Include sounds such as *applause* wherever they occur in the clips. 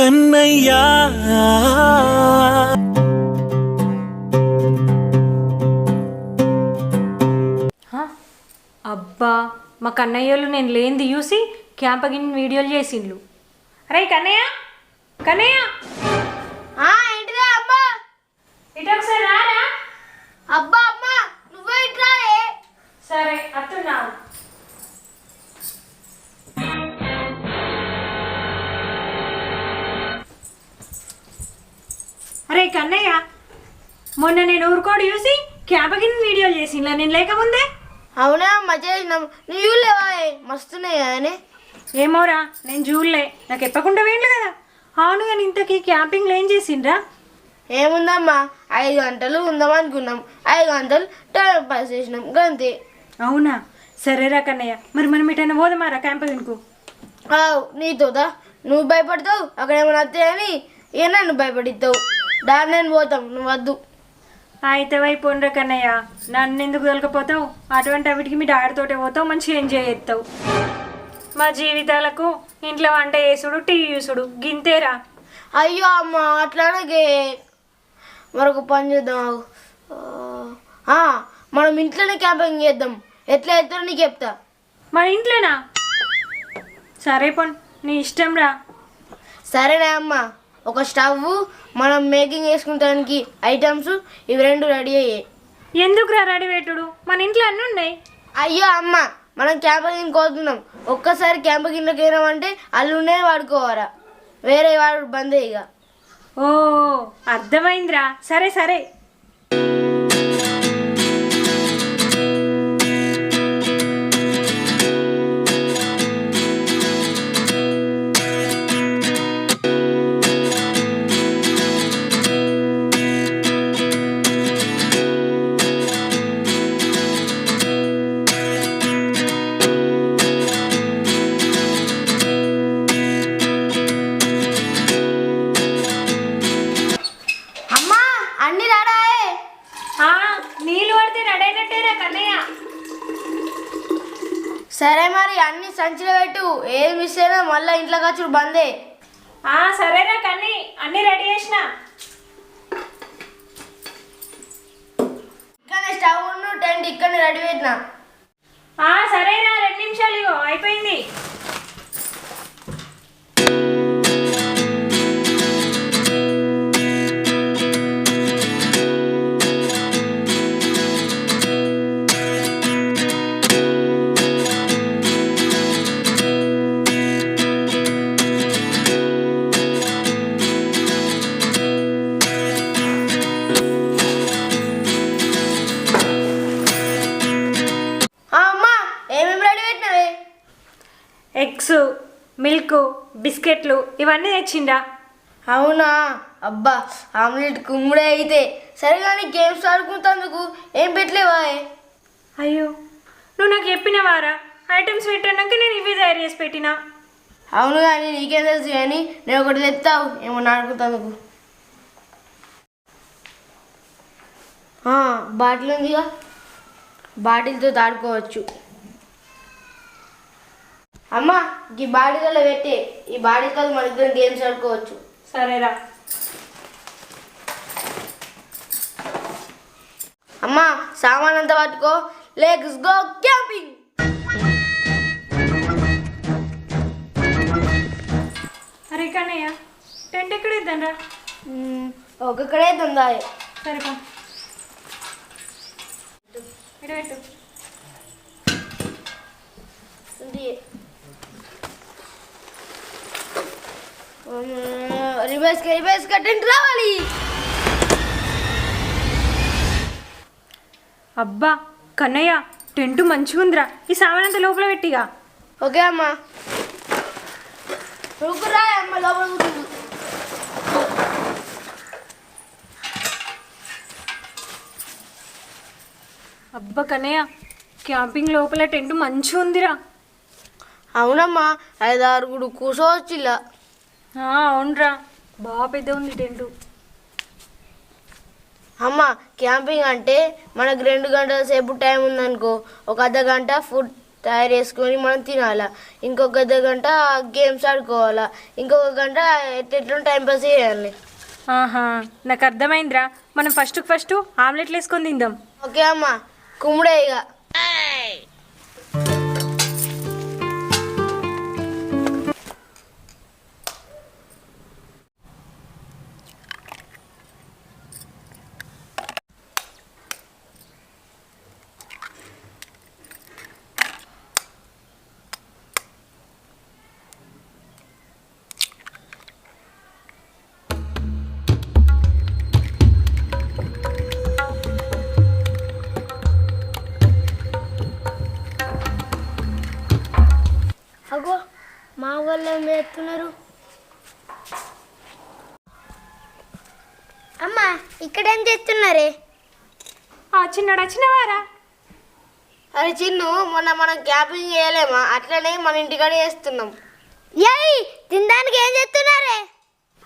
కన్నయ్యా. అబ్బా మా కన్నయ్యలు నేను లేనిది చూసి క్యాంపగిన్ వీడియోలు చేసిండ్లు. అరే కన్నయ్య కన్నయ్య. చేసిండ్లా నేను లేకముందే? అవునా అమ్మ చేసినాం నువ్వు లేవా? మస్తున్నాయి కదనే. ఏమోరా నేను చూడలే నాకు ఎప్పకుండా వేయండి కదా. అవును కానీ ఇంతకీ క్యాంపింగ్లో ఏం చేసిండ్రా? ఏముందమ్మా ఐదు గంటలు ఉందాం అనుకున్నాం. ఐదు గంటలు టైం పాస్ చేసినాం గంతే. అవునా? సరేరా కన్నయ్య. మరి మనం ఎటైనా పోదామారా క్యాంపగిన్కు ఆవ్, నీతోదా నువ్వు భయపడతావు అక్కడ ఏమైనా వస్తాయని ఇక నన్ను భయపడిస్తావు. దాన్ని నేను పోతాం నువ్వు వద్దు. అయితే వైపోండ్రా కన్నయ్య. నన్ను ఎందుకు దొలకపోతావు అటువంటి వాటికి మీ డాడీతోటే పోతావు మంచిగా ఎంజాయ్ చేస్తావు. మా జీవితాలకు ఇంట్లో వంట చేసుడు టీవీ చూసుడు. గింతేరా? అయ్యో అమ్మ అట్లాగే మరొక పని చేద్దాం. ఆ, మనం ఇంట్లోనే క్యాంపింగ్ చేద్దాం. ఎట్లా వెళ్తారో నీకు చెప్తా. మన ఇంట్లోనా? సరే పోన్ నీ ఇష్టం రా సరేనా అమ్మ. ఒక స్టవ్ మనం మేకింగ్ చేసుకుంటానికి ఐటమ్స్ ఇవి రెండు రెడీ అయ్యాయి. ఎందుకు రా రెడీ పెట్టుడు మన ఇంట్లో అన్నీ ఉన్నాయి. అయ్యో అమ్మ మనం క్యాంపింగ్ కోతున్నాం ఒక్కసారి క్యాంపింగ్లోకి వెళ్ళామంటే అల్లునే వాడుకోవాలా? వేరే వాడు బందే ఇక ఓ అర్థమైందిరా. సరే సరే. సరే మరి అన్ని సంచిలో పెట్టు. ఏది మిస్ అయినా మళ్ళీ ఇంట్లో ఖర్చులు బందే. ఆ సరేరా కన్నీ. అన్నీ రెడీ చేసిన. ఇక్కడ స్టవ్ టెంట్ ఇక్కడ రెడీ పెట్టినా ఆ సరేరా రెండు నిమిషాలు ఇగో అయిపోయింది. ఇవన్నీ తెచ్చిండా? అవునా? అబ్బా ఆమ్లెట్ కుమ్ముడే అయితే సరే కానీ గేమ్స్ ఆడుకుంటందుకు ఏం పెట్టలేవా? అయ్యో నువ్వు నాకు చెప్పినవారా? ఐటమ్స్ పెట్టాక నేను ఇవి తయారు చేసి పెట్టినా. అవును కానీ నీకేం తెలుసు కానీ నేను ఒకటి తెస్తావు ఏమన్నా ఆడుకుంటందుకు. బాటిల్ ఉందిగా. బాటిల్తో ఆడుకోవచ్చు. అమ్మా ఈ బాటిల్లో పెట్టే ఈ బాటిల్తో మన ఇద్దరం గేమ్స్ ఆడుకోవచ్చు. సరేరా. అమ్మా సామాన్ అంతా పట్టుకో. లెట్స్ గో క్యాంపింగ్ అరే కన్నయ్య టెంట్ ఎక్కడ ఇద్దాంరా ఒక్కొక్కడే దందాయి సరే పా. ఇటు పెట్టు. రివర్స్ రివర్స్ కట్టండి రావాలి. అబ్బా కన్నయ్య టెంట్ మంచిగుందిరా ఈ సామానంతా లోపల పెట్టిగా. ఓకే అమ్మా. రుకురా అమ్మ లోపల అబ్బా కన్నయ్య క్యాంపింగ్ లోపల టెంట్ మంచిగా ఉందిరా. అవునమ్మా ఐదు ఆరుగురు కూర్చోవచ్చు ఇలా అవునరా. బాగా పెద్ద ఉంది టెంటు. అమ్మ క్యాంపింగ్ అంటే మనకు రెండు గంటల సేపు టైం ఉందనుకో ఒక అర్ధ గంట ఫుడ్ తయారు చేసుకొని మనం తినాలా. ఇంకొక అర్ధ గంట గేమ్స్ ఆడుకోవాలా. ఇంకొక గంట ఎట్లా టైం పాస్ చేయాలి. ఆహా నాకు అర్థమైందిరా. మనం ఫస్ట్ ఫస్ట్ ఆమ్లెట్లు వేసుకొని తిందాం. ఓకే అమ్మ కుమ్ముడే ఇక. అమ్మా ఇక్కడేం చేస్తున్నారే? ఆ చిన్నాడు వచ్చినవారా అరే చిన్ను మొన్న మనం క్యాంపింగ్ చేయలేమా? అట్లనే మన ఇంటికాడ చేస్తున్నాం. ఏయ్ తినడానికి ఏం చేస్తున్నారే?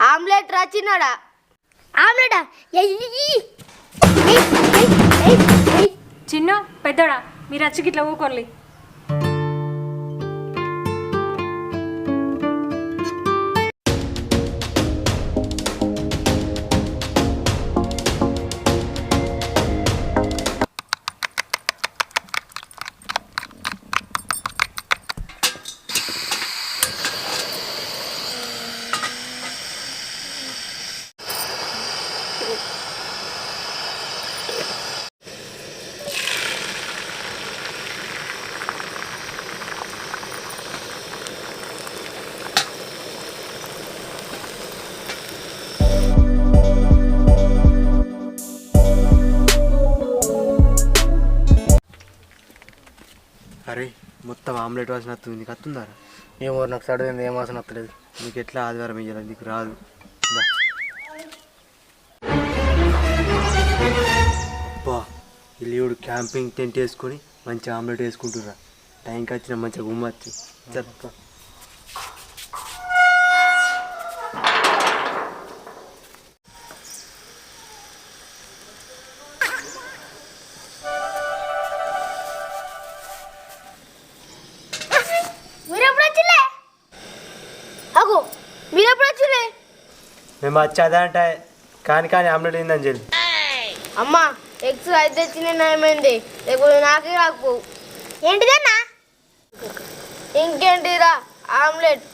ఆమ్లెట్ రా చిన్నడా. ఆమ్లెటా? చిన్న పెద్దోడా మీరు వచ్చి గిట్ల ఊకోండి మొత్తం ఆమ్లెట్ వాసన వస్తుంది. నీకు వస్తుందారా? ఏమో నాకు సడన్ ఏం వాసన వస్తలేదు. నీకు ఎట్లా ఆదివారం వేయాలి నీకు రాదు. అబ్బా ఇల్లుడు క్యాంపింగ్ టెంట్ వేసుకొని మంచి ఆమ్లెట్ వేసుకుంటురా టైంకి వచ్చిన మంచిగా గుమ్మచ్చు చెప్తా మేము వచ్చేదా అంటే కాని కానీ ఆమ్లెట్ అయిందని చెప్పి. అమ్మా ఎగ్స్ అయితే తెచ్చిన నయమైంది లేకపోతే నాకే రాకపోవు ఏంటిదన్నా? ఇంకేంటిరా ఆమ్లెట్.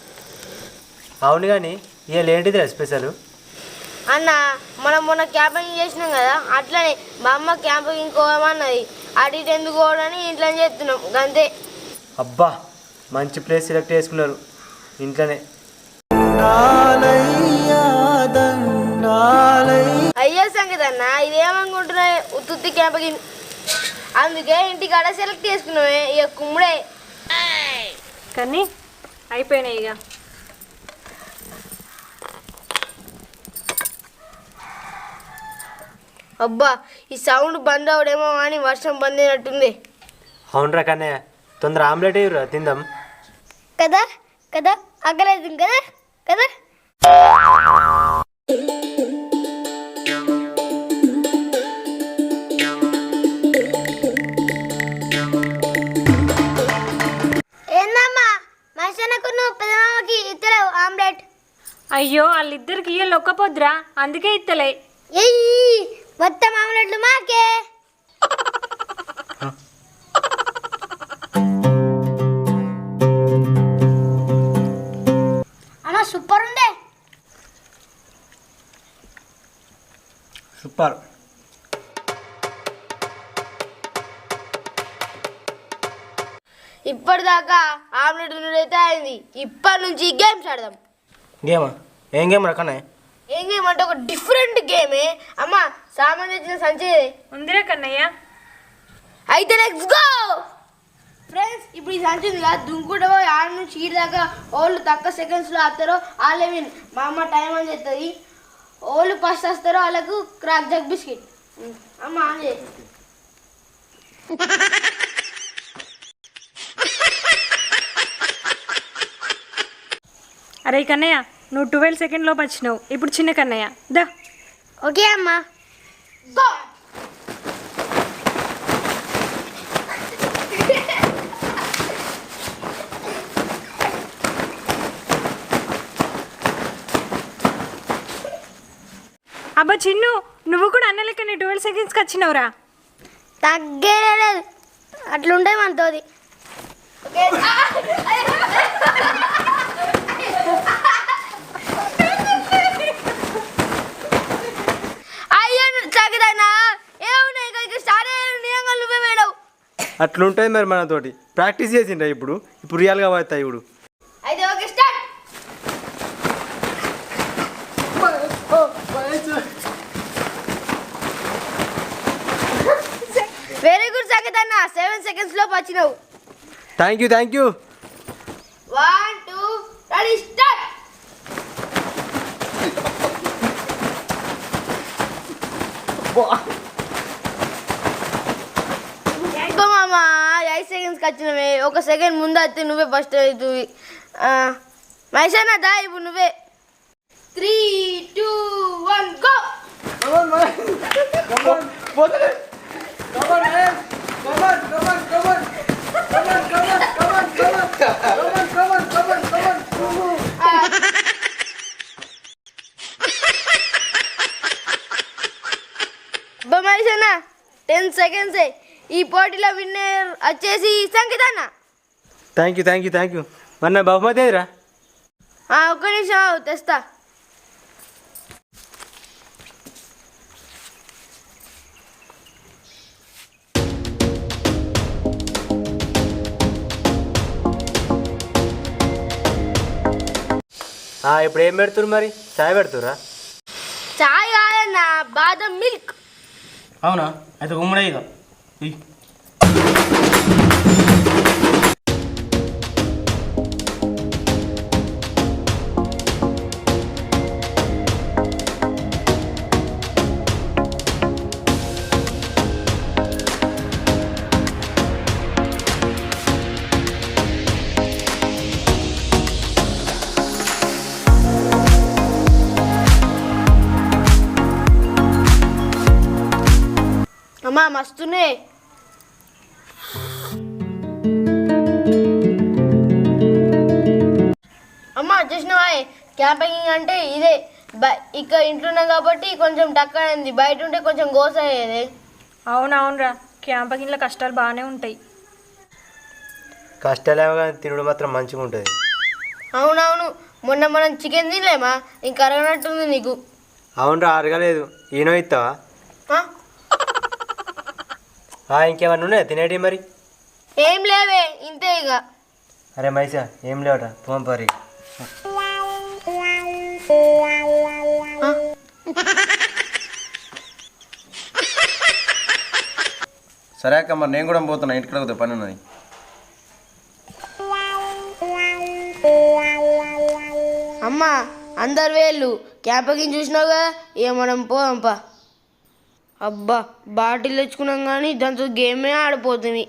అవును కానీ ఇవాళ ఏంటిదిరా స్పెషల్? అన్న మనం మొన్న క్యాంపింగ్ చేసినాం కదా అట్లనే మా అమ్మ క్యాంపింగ్ పోదామన్నది. అటు ఇటు ఎందుకు పోవడని ఇంట్లో చేస్తున్నాం గంతే. అబ్బా మంచి ప్లేస్ సెలెక్ట్ చేసుకున్నారు ఇంట్లోనే. అయ్యే సంగతి అన్న ఇదేమనుకుంటున్నాయి ఉత్తుత్తి క్యాంపింగ్ అందుకే ఇంటికాడ సెలెక్ట్ చేసుకున్నామే ఇక కుమ్ముడే. కానీ అయిపోయినాయి ఇక. అబ్బా ఈ సౌండ్ బంద్ అవడేమో అని వర్షం బంద్ అయినట్టుంది. అవునరా కన్నయ్య తొందర ఆమ్లెట్ ఇవ్వరా తిందాం. కదా కదా అగ్గలేదు కదా కదా. ఆమ్లెట్ అయ్యో వాళ్ళిద్దరికి ఇయ్య లొక్కపోద్దురా అందుకే ఇత్తలే ఎయ్యి మొత్తం ఆమ్లెట్లు మాకే అన్న సూపర్ ఉండే సూపర్ ఇప్పటిదాకా ఆమ్లెట్ అయితే అయింది. ఇప్పటి నుంచి గేమ్స్ ఆడదాం. గేమా? ఏం గేమ్ రకనే ఏం గేమ్ అంటే ఒక డిఫరెంట్ గేమే అమ్మ సామాన్ తెచ్చిన సంచి ఉందిరా కన్నయ్య. అయితే లెట్స్ గో ఫ్రెండ్స్ ఇప్పుడు ఈ సంచి ఉంది కదా దుంకుడు ఆడ నుంచి ఈడ దాకా వాళ్ళు తక్కువ సెకండ్స్లో ఆడతారో వాళ్ళే విన్. మా అమ్మ టైం అని చెప్తుంది. వాళ్ళు ఫస్ట్ వస్తారో వాళ్ళకు క్రాక్ జగ్ బిస్కెట్ అమ్మ ఆన్ చేయి. *laughs* అరే కన్నయ్య నువ్వు ట్వెల్వ్ సెకండ్ లోపు వచ్చినావు. ఇప్పుడు చిన్న కన్నయ్య. దా. ఓకే అమ్మా. అబ్బా చిన్ను నువ్వు కూడా అన్నలెక్క నీ ట్వెల్వ్ సెకండ్స్కి వచ్చినావురా. తగ్గేలేదు. అట్లుండే మనతోది అట్లుంటుంది మరి మనతోటి. ప్రాక్టీస్ చేసిండ్రా ఇప్పుడు. ఇప్పుడు రియల్గా పోతాయి ఇప్పుడు అయితే okay start very good Sangeetha అన్న. సెవెన్ సెకండ్స్ లోపు వచ్చినావు. Thank you thank you one two ready start మామ ఐదు సెకండ్స్కి వచ్చినవే ఒక సెకండ్ ముందు వస్తే నువ్వే ఫస్ట్ అవుతుంది మైసన్న దా ఇప్పుడు నువ్వే three two one go Maisanna ten సెకండ్సే ఈ పోటీలో విన్నర్ వచ్చేసి సంగీత అన్న. Thank you thank you thank you మరి నా బహుమతి ఏదిరా? ఒక్క నిమిషం ఆగు, తెస్తా. ఆ, ఇప్పుడు ఏం పెడుతురు మరి? చాయ్ పెడుతురా చాయ్ కాదన్న బాదం మిల్క్. అవునా? అయితే ఉమ్మడే ఇక ఇయ్. అమ్మా మస్తునే అమ్మా చూసినవా క్యాంపింగ్ అంటే ఇదే. బ- ఇక్కడ ఇంట్లో ఉన్నాం కాబట్టి కొంచెం టక్కనైంది బయట ఉంటే కొంచెం గోస అయ్యేది అవునవునరా. క్యాంపకిన్లో కష్టాలు బాగానే ఉంటాయి. కష్టాలేమో కానీ తినడం మాత్రం మంచిగా ఉంటుంది. అవునవును. మొన్న మనం చికెన్ తినలేమా? ఇంకా అరగనట్టుంది నీకు. అవునరా అరగలేదు. ఈనో ఇస్తావా? ఆ? ఆ, ఇంకేమన్నా ఉన్నాయా? తినేటి మరి? ఏం లేవే ఇంతే ఇక అరే మైసా ఏం లేవట? పోంపరి. *laughs* సరే అక్క మరి నేను కూడా పోతున్నా. ఇంటికి కూడా పని ఉన్నది. అమ్మా అందరు వేళ్ళు. క్యాంపకింగ్ చూసినావుగా? కదా ఇక మనం అబ్బా బాటిల్ తెచ్చుకున్నాం కానీ దాంతో గేమే ఆడిపోతుంది.